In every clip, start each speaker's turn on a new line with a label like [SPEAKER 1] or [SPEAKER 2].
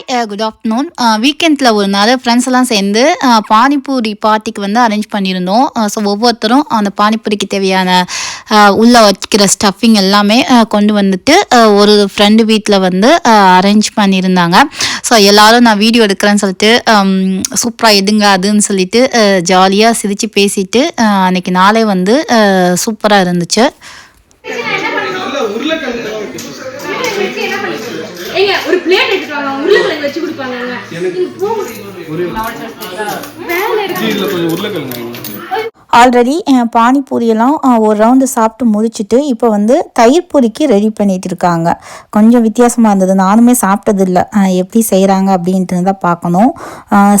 [SPEAKER 1] Hi good afternoon வீக்கெண்டில் ஒரு நாள் ஃப்ரெண்ட்ஸ் எல்லாம் சேர்ந்து uh, பானிபூரி பார்ட்டிக்கு வந்து அரேஞ்ச் பண்ணியிருந்தோம். Uh, ஸோ ஒவ்வொருத்தரும் அந்த பானிபூரிக்கு தேவையான uh, உள்ளே வைக்கிற ஸ்டஃபிங் எல்லாமே கொண்டு வந்துட்டு ஒரு ஃப்ரெண்டு வீட்டில் வந்து அரேஞ்ச் பண்ணியிருந்தாங்க. ஸோ எல்லோரும் நான் வீடியோ எடுக்கிறேன்னு சொல்லிட்டு um, சூப்பராக எடுங்க அதுன்னு சொல்லிட்டு ஜாலியாக சிரித்து பேசிட்டு அன்றைக்கி அன்னைக்கு நாளே வந்து சூப்பராக இருந்துச்சு.
[SPEAKER 2] ஏங்க ஒரு பிளேட் எடுத்துட்டு வாங்க. உருளைக்கிழங்கு வச்சு கொடுப்பாங்க
[SPEAKER 1] ஆல்ரெடி பானிபூரியெல்லாம் ஒரு ரவுண்டு சாப்பிட்டு முடிச்சுட்டு இப்போ வந்து தயிர் பூரிக்கு ரெடி பண்ணிட்டு இருக்காங்க. கொஞ்சம் வித்தியாசமாக இருந்தது. நானுமே சாப்பிட்டதில்ல. எப்படி செய்கிறாங்க அப்படின்ட்டு தான் பார்க்கணும்.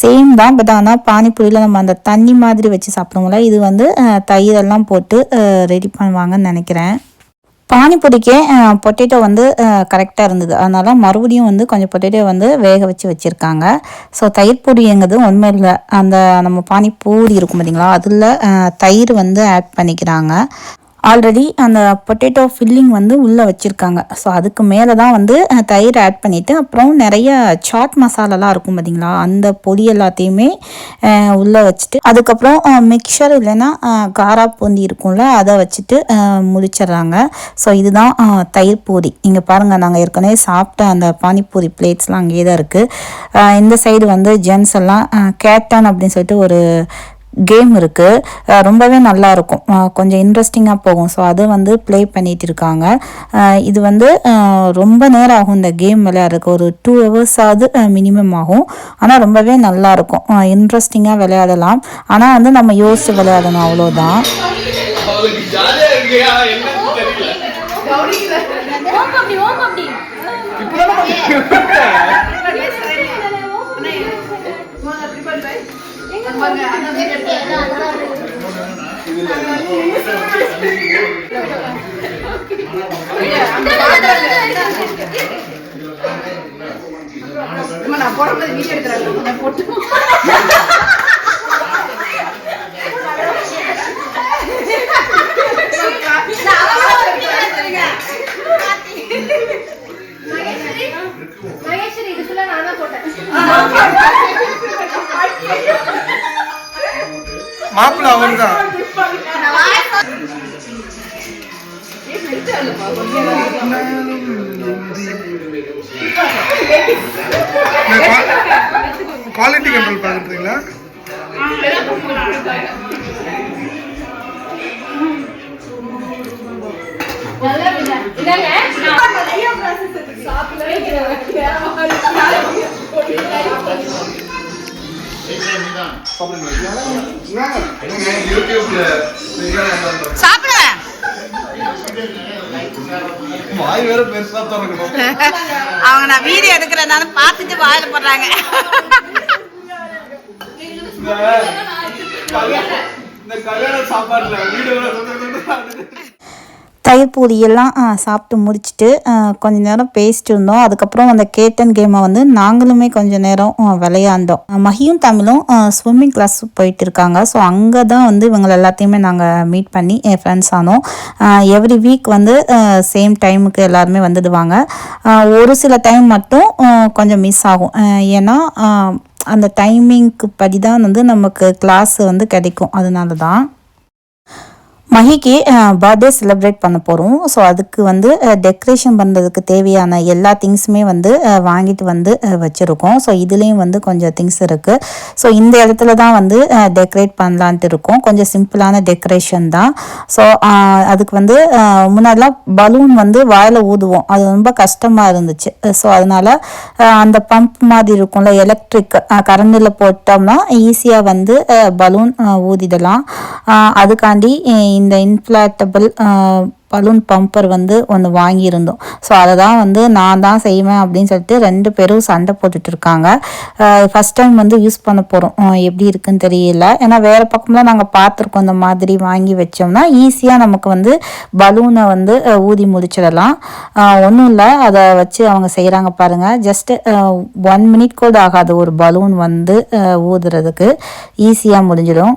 [SPEAKER 1] சேம் தான் பட் ஆனால் பானிபூரியில் நம்ம அந்த தண்ணி மாதிரி வச்சு சாப்பிடுவோம்ல இது வந்து தயிரெல்லாம் போட்டு ரெடி பண்ணுவாங்கன்னு நினைக்கிறேன். பானிபூரிக்கே பொட்டேட்டோ வந்து கரெக்டாக இருந்தது. அதனால் மறுபடியும் வந்து கொஞ்சம் பொட்டேட்டோ வந்து வேக வச்சு வச்சுருக்காங்க. ஸோ தயிர் பொடிங்கிறது உண்மை இல்லை அந்த நம்ம பானிபூரி இருக்கும் பார்த்தீங்களா அதில் தயிர் வந்து ஆட் பண்ணிக்கிறாங்க. ஆல்ரெடி அந்த பொட்டேட்டோ ஃபில்லிங் வந்து உள்ளே வச்சுருக்காங்க. ஸோ அதுக்கு மேலே தான் வந்து தயிர் ஆட் பண்ணிவிட்டு அப்புறம் நிறைய சாட் மசாலாலாம் இருக்கும் பார்த்தீங்களா அந்த பொடி எல்லாத்தையுமே உள்ளே வச்சுட்டு அதுக்கப்புறம் மிக்சர் இல்லைன்னா காரா பூந்தி இருக்கும்ல அதை வச்சுட்டு முடிச்சிடுறாங்க. ஸோ இதுதான் தயிர் பூரி. இங்கே பாருங்கள் நாங்கள் ஏற்கனவே சாப்பிட்ட அந்த பானிபூரி பிளேட்ஸ்லாம் அங்கேயே தான் இருக்குது இந்த சைடு வந்து ஜென்ஸ் எல்லாம் கேட்டன் அப்படின்னு சொல்லிட்டு ஒரு கேம் இருக்குது ரொம்பவே நல்லா இருக்கும் கொஞ்சம் இன்ட்ரெஸ்டிங்காக போகும். ஸோ அது வந்து ப்ளே பண்ணிட்டு இருக்காங்க இது வந்து ரொம்ப நேரம் ஆகும் இந்த கேம் விளையாடுறதுக்கு. ஒரு டூ ஹவர்ஸாவது மினிமம் ஆகும். ஆனால் ரொம்பவே நல்லா இருக்கும் இன்ட்ரெஸ்டிங்காக விளையாடலாம். ஆனால் வந்து நம்ம யோசித்து விளையாடணும். அவ்வளோதான்.
[SPEAKER 3] அவளுக்கு
[SPEAKER 4] நான் போடும்போது வீடியோ எடுக்கிறாங்க போட்டு
[SPEAKER 2] மகேஸ்வரி இது ஃபுல்லா நான் தான் போட்டேன்
[SPEAKER 3] மாப்பிள்ள அவர்தான் குவாலிட்டி கண்ட்ரோல் பார்க்குறீங்களா?
[SPEAKER 4] சாப்பிடுவேன்
[SPEAKER 3] வாய் வேற பெருசா திறக்கணும்.
[SPEAKER 4] அவங்க நான் வீடியோ எடுக்கிறேன்னு பார்த்துட்டு வாயில போடுறாங்க.
[SPEAKER 3] இந்த கல்யாண சாப்பாடுல வீடியோல
[SPEAKER 1] தயிர் பூரியெல்லாம் சாப்பிட்டு முடிச்சுட்டு கொஞ்ச நேரம் பேசிட்டு இருந்தோம். அதுக்கப்புறம் அந்த கேட்டன் கேமை வந்து நாங்களுமே கொஞ்ச நேரம் விளையாண்டோம். மகியும் தமிழும் ஸ்விம்மிங் கிளாஸ் போயிட்டு இருக்காங்க. ஸோ அங்கே தான் வந்து இவங்களை எல்லாத்தையுமே நாங்கள் மீட் பண்ணி என் ஃப்ரெண்ட்ஸ் ஆனோம். எவ்ரி வீக் வந்து சேம் டைமுக்கு எல்லாருமே வந்துடுவாங்க. ஒரு சில டைம் மட்டும் கொஞ்சம் மிஸ் ஆகும். ஏன்னா அந்த டைமிங்க்கு படி தான் வந்து நமக்கு கிளாஸ் வந்து கிடைக்கும். அதனால தான் மஹிக்கு பர்த்டே செலிப்ரேட் பண்ண போகிறோம் ஸோ அதுக்கு வந்து டெக்கரேஷன் பண்ணுறதுக்கு தேவையான எல்லா திங்ஸுமே வந்து வாங்கிட்டு வந்து வச்சுருக்கோம். ஸோ இதுலேயும் வந்து கொஞ்சம் திங்ஸ் இருக்குது ஸோ இந்த இடத்துல தான் வந்து டெக்கரேட் பண்ணலான்ட்டு இருக்கோம். கொஞ்சம் சிம்பிளான டெக்கரேஷன் தான். ஸோ அதுக்கு வந்து முன்னாடிலாம் பலூன் வந்து வாயில் ஊதுவோம். அது ரொம்ப கஷ்டமாக இருந்துச்சு. ஸோ அதனால் அந்த பம்ப் மாதிரி இருக்கும்ல எலக்ட்ரிக் கரண்டில் போட்டோம்னா ஈஸியாக வந்து பலூன் ஊதிடலாம். அதுக்காண்டி இந்த இன்ஃப்ளாட்டபிள் பலூன் பம்பர் வந்து ஒன்று வாங்கியிருந்தோம். ஸோ அதை தான் வந்து நான் தான் செய்வேன் அப்படின்னு சொல்லிட்டு ரெண்டு பேரும் சண்டை போட்டுட்டு இருக்காங்க ஃபஸ்ட் டைம் வந்து யூஸ் பண்ண போகிறோம் எப்படி இருக்குன்னு தெரியல. ஏன்னா வேறு பக்கம்லாம் நாங்கள் பார்த்துருக்கோம் இந்த மாதிரி வாங்கி வச்சோம்னா ஈஸியாக நமக்கு வந்து பலூனை வந்து ஊதி முடிச்சிடலாம். ஒன்றும் இல்லை. அதை வச்சு அவங்க செய்கிறாங்க பாருங்கள் ஜஸ்ட்டு ஒன் மினிட் கூட ஆகாது. ஒரு பலூன் வந்து ஊதுறதுக்கு. ஈஸியாக முடிஞ்சிடும்.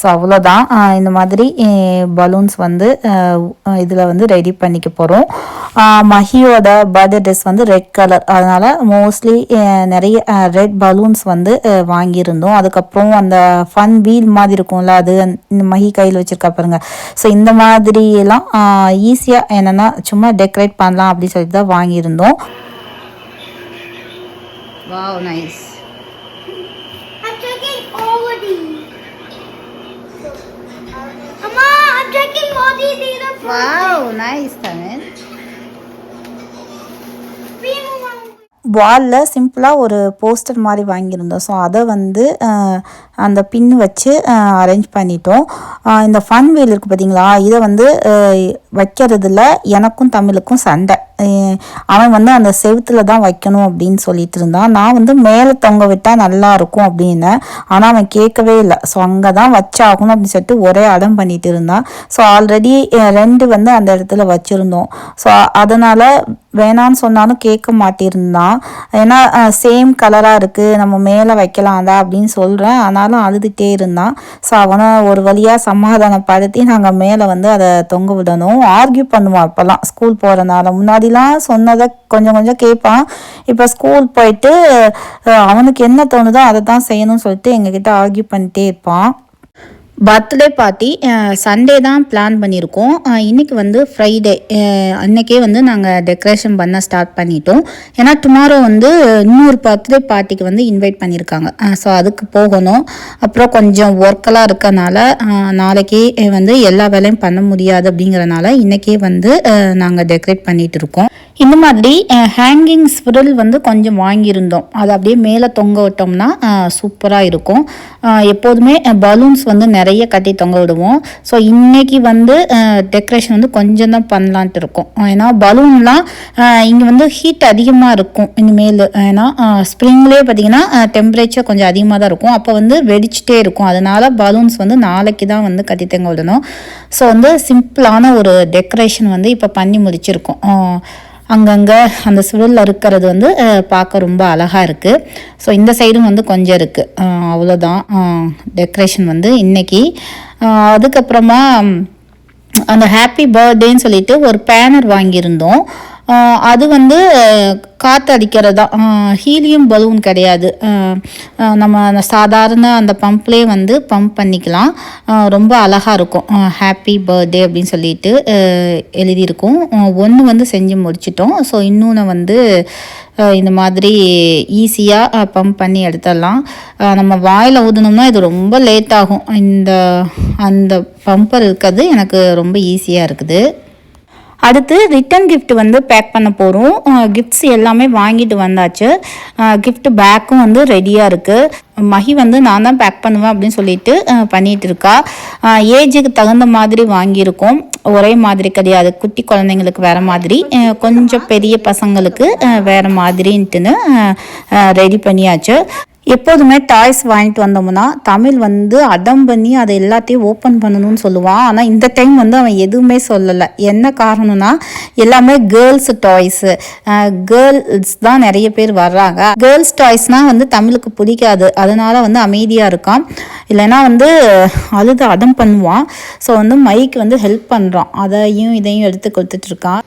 [SPEAKER 1] ஸோ அவ்வளோதான் இந்த மாதிரி பலூன்ஸ் வந்து இதில் வந்து ரெடி பண்ணிக்க போகிறோம் மஹியோட பர்த்டே ட்ரெஸ் வந்து ரெட் கலர் அதனால் மோஸ்ட்லி நிறைய ரெட் பலூன்ஸ் வந்து வாங்கியிருந்தோம். அதுக்கப்புறம் அந்த ஃபன் வீல் மாதிரி இருக்கும்ல அது இந்த மஹி கையில் வச்சுருக்கா பாருங்க. ஸோ இந்த மாதிரியெல்லாம் ஈஸியாக என்னென்னா சும்மா டெக்கரேட் பண்ணலாம் அப்படின்னு சொல்லிட்டு தான் வாங்கியிருந்தோம்.
[SPEAKER 4] Wow nice
[SPEAKER 5] I'm.
[SPEAKER 1] வாலில் சிம்பிளாக ஒரு போஸ்டர் மாதிரி வாங்கியிருந்தோம். ஸோ அதை வந்து அஹ், அந்த பின் வச்சு அரேஞ்ச் பண்ணிட்டோம். இந்த ஃபன் வீல் இருக்குது பார்த்தீங்களா இதை வந்து வைக்கிறதுல எனக்கும் தமிழுக்கும் சண்டை. அவன் வந்து அந்த செவுத்துல தான் வைக்கணும் அப்படின்னு சொல்லிட்டு இருந்தான். நான் வந்து மேலே தொங்க விட்டால் நல்லா இருக்கும் அப்படின்னேன் ஆனால் அவன் கேட்கவே இல்லை. ஸோ அங்கே தான் வச்சாகணும் அப்படின்னு சொல்லிட்டு ஒரே அடம் பண்ணிட்டு இருந்தான். ஸோ ஆல்ரெடி ரெண்டு வந்து அந்த இடத்துல வச்சுருந்தோம். ஸோ அதனால் வேணான்னு சொன்னாலும் கேட்க மாட்டிருந்தான். ஏன்னா சேம் கலராக இருக்குது நம்ம மேலே வைக்கலாம்டா அப்படின்னு சொல்கிறேன் ஆனாலும் அழுதுகிட்டே இருந்தான். ஸோ அவனை ஒரு வழியாக சமாதானப்படுத்தி நாங்கள் மேலே வந்து அதை தொங்க விடணும். ஆர்கியூ பண்ணுவான் இப்போல்லாம் ஸ்கூல் போகிறனால முன்னாடிலாம் சொன்னதை கொஞ்சம் கொஞ்சம் கேட்பான். இப்போ ஸ்கூல் போயிட்டு அவனுக்கு என்ன தோணுதோ அதை தான் செய்யணும்னு சொல்லிட்டு எங்ககிட்ட ஆர்கியூ பண்ணிட்டே இருப்பான். பர்த்டே பார்ட்டி சண்டே தான் பிளான் பண்ணியிருக்கோம் இன்றைக்கி வந்து ஃப்ரைடே அன்றைக்கே வந்து நாங்கள் டெக்கரேஷன் பண்ண ஸ்டார்ட் பண்ணிட்டோம். ஏன்னா டுமாரோ வந்து இன்னொரு பர்த்டே பார்ட்டிக்கு வந்து இன்வைட் பண்ணியிருக்காங்க ஸோ அதுக்கு போகணும். அப்புறம் கொஞ்சம் ஒர்க்கெல்லாம் இருக்கனால நாளைக்கே வந்து எல்லா வேலையும் பண்ண முடியாது அப்படிங்கிறனால இன்றைக்கே வந்து நாங்கள் டெக்கரேட் பண்ணிகிட்டு இருக்கோம். இந்த மாதிரி ஹேங்கிங் ஸ்பிரில் வந்து கொஞ்சம் வாங்கியிருந்தோம். அது அப்படியே மேலே தொங்க விட்டோம்னா சூப்பராக இருக்கும். எப்போதுமே பலூன்ஸ் வந்து நிறைய கட்டி தொங்க விடுவோம். ஸோ இன்றைக்கி வந்து டெக்கரேஷன் வந்து கொஞ்சம் தான் பண்ணலான்ட்டு இருக்கும். ஏன்னா பலூன்லாம் இங்கே வந்து ஹீட் அதிகமாக இருக்கும் இனிமேல். ஏன்னா ஸ்ப்ரிங்லேயே பார்த்திங்கன்னா டெம்பரேச்சர் கொஞ்சம் அதிகமாக தான் இருக்கும். அப்போ வந்து வெடிச்சிட்டே இருக்கும். அதனால பலூன்ஸ் வந்து நாளைக்கு தான் வந்து கட்டி தொங்க விடணும். ஸோ வந்து சிம்பிளான ஒரு டெக்கரேஷன் வந்து இப்போ பண்ணி முடிச்சிருக்கோம். அங்கங்கே அந்த சுழலில் இருக்கிறது வந்து பார்க்க ரொம்ப அழகாக இருக்குது ஸோ இந்த சைடும் வந்து கொஞ்சம் இருக்குது அவ்வளோதான் டெக்கரேஷன் வந்து இன்னைக்கு. அதுக்கப்புறமா அந்த ஹாப்பி பர்த்டேன்னு சொல்லிட்டு ஒரு பேனர் வாங்கியிருந்தோம். அது வந்து காற்று தான் ஹீலியம் பலூன் கிடையாது. நம்ம அந்த சாதாரண அந்த பம்ப்லேயே வந்து பம்ப் பண்ணிக்கலாம். ரொம்ப அழகாக இருக்கும். ஹாப்பி பர்த்டே அப்படின்னு சொல்லிட்டு எழுதியிருக்கோம். ஒன்று வந்து செஞ்சு முடிச்சிட்டோம். ஸோ இன்னொன்று வந்து இந்த மாதிரி ஈஸியாக பம்ப் பண்ணி எடுத்துடலாம். நம்ம வாயில் ஊதுனோம்னா இது ரொம்ப லேட் ஆகும். இந்த அந்த பம்பர் இருக்கிறது எனக்கு ரொம்ப ஈஸியாக இருக்குது. அடுத்து ரிட்டன் கிஃப்ட் வந்து பேக் பண்ண போகிறோம் கிஃப்ட்ஸ் எல்லாமே வாங்கிட்டு வந்தாச்சு. கிஃப்ட் பேக்கும் வந்து ரெடியாக இருக்குது மஹி வந்து நான் தான் பேக் பண்ணுவேன் அப்படின்னு சொல்லிட்டு பண்ணிகிட்டு இருக்கா. ஏஜுக்கு தகுந்த மாதிரி வாங்கியிருக்கோம். ஒரே மாதிரி கிடையாது. குட்டி குழந்தைங்களுக்கு வேறு மாதிரி. கொஞ்சம் பெரிய பசங்களுக்கு வேறு மாதிரின்ட்டுன்னு ரெடி பண்ணியாச்சு. எப்போதுமே டாய்ஸ் வாங்கிட்டு வந்தோம்னா தமிழ் வந்து அடம் பண்ணி அதை எல்லாத்தையும் ஓப்பன் பண்ணணும்னு சொல்லுவான். ஆனால் இந்த டைம் வந்து அவன் எதுவுமே சொல்லலை. என்ன காரணம்னா எல்லாமே கேர்ள்ஸ் டாய்ஸு. கேர்ள்ஸ் தான் நிறைய பேர் வர்றாங்க. கேர்ள்ஸ் டாய்ஸ்னால் வந்து தமிழுக்கு பிடிக்காது. அதனால வந்து அமைதியாக இருக்கான். இல்லைன்னா வந்து அழுது அடம் பண்ணுவான். ஸோ வந்து மைக் வந்து ஹெல்ப் பண்ணுறான் அதையும் இதையும் எடுத்து
[SPEAKER 5] கொடுத்துட்ருக்கான்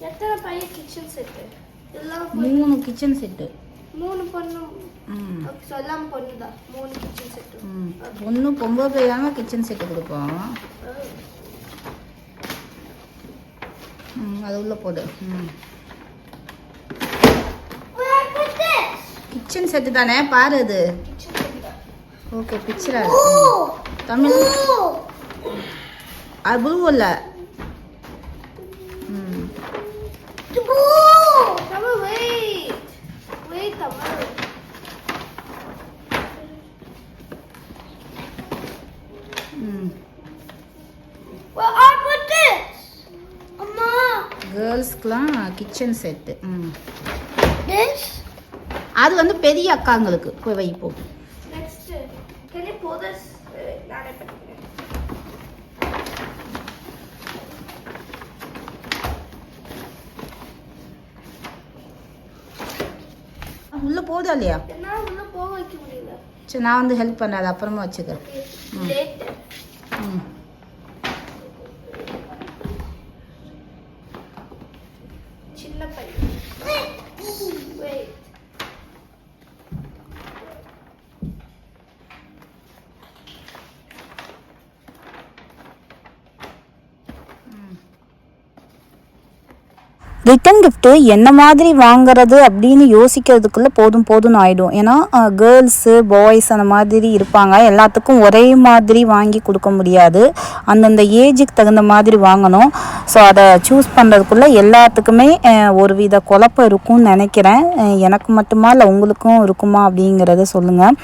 [SPEAKER 5] எத்தனை பையன் கிச்சன் செட்டு எல்லாம்
[SPEAKER 1] மூணு கிச்சன் செட்டு
[SPEAKER 5] மூணு பொண்ணு. சொல்லாம பொண்ணுதான் மூணு கிச்சன் செட்டு
[SPEAKER 1] ஒன்று பொம்பளை பிள்ளையாம கிச்சன் செட்டு கொடுப்போம். ம், அது உள்ள போடு? கிச்சன் செட்டு தானே? பாரு அது. ஓகே பிக்சரா
[SPEAKER 5] Oh!
[SPEAKER 1] தமிழ்! அது ப்ளூ இல்ல. கிச்சன் செட்டு ம். அது வந்து பெரிய அக்காங்களுக்கு. போய்
[SPEAKER 5] வைப்போம் உள்ள
[SPEAKER 1] போதா இல்லையா? சரி நான் வந்து ஹெல்ப் பண்ணாது அப்புறமா வச்சுக்கிறேன்.
[SPEAKER 5] சின்ன பையன்
[SPEAKER 1] ரிட்டன் கிஃப்ட்டு என்ன மாதிரி வாங்குறது அப்படின்னு யோசிக்கிறதுக்குள்ளே போதும் போதும்னு ஆகிடும் ஏன்னா கேர்ள்ஸு பாய்ஸ் அந்த மாதிரி இருப்பாங்க. எல்லாத்துக்கும் ஒரே மாதிரி வாங்கி கொடுக்க முடியாது. அந்தந்த ஏஜுக்கு தகுந்த மாதிரி வாங்கணும். ஸோ அதை சூஸ் பண்ணுறதுக்குள்ளே எல்லாத்துக்குமே ஒரு வித குழப்பம் இருக்கும்னு நினைக்கிறேன். எனக்கு மட்டுமா இல்லை உங்களுக்கும் இருக்குமா அப்படிங்கிறத சொல்லுங்கள்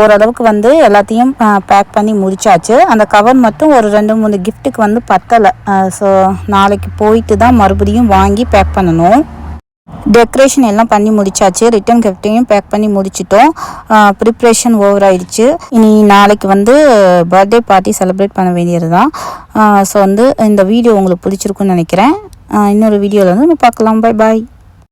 [SPEAKER 1] ஓரளவுக்கு வந்து எல்லாத்தையும் பேக் பண்ணி முடிச்சாச்சு. அந்த கவர் மட்டும் ஒரு ரெண்டு மூணு கிஃப்ட்டுக்கு வந்து பத்தலை. ஸோ நாளைக்கு போயிட்டு தான் மறுபடியும் வாங்கி பேக் பண்ணணும். டெக்கரேஷன் எல்லாம் பண்ணி முடிச்சாச்சு. ரிட்டன் கிஃப்ட்டையும் பேக் பண்ணி முடிச்சிட்டோம். ப்ரிப்ரேஷன் ஓவர் ஆயிடுச்சு. இனி நாளைக்கு வந்து பர்த்டே பார்ட்டி செலிப்ரேட் பண்ண வேண்டியது தான் ஸோ வந்து இந்த வீடியோ உங்களுக்கு பிடிச்சிருக்குன்னு நினைக்கிறேன். இன்னொரு வீடியோவில் வந்து நம்ம பார்க்கலாம். Bye bye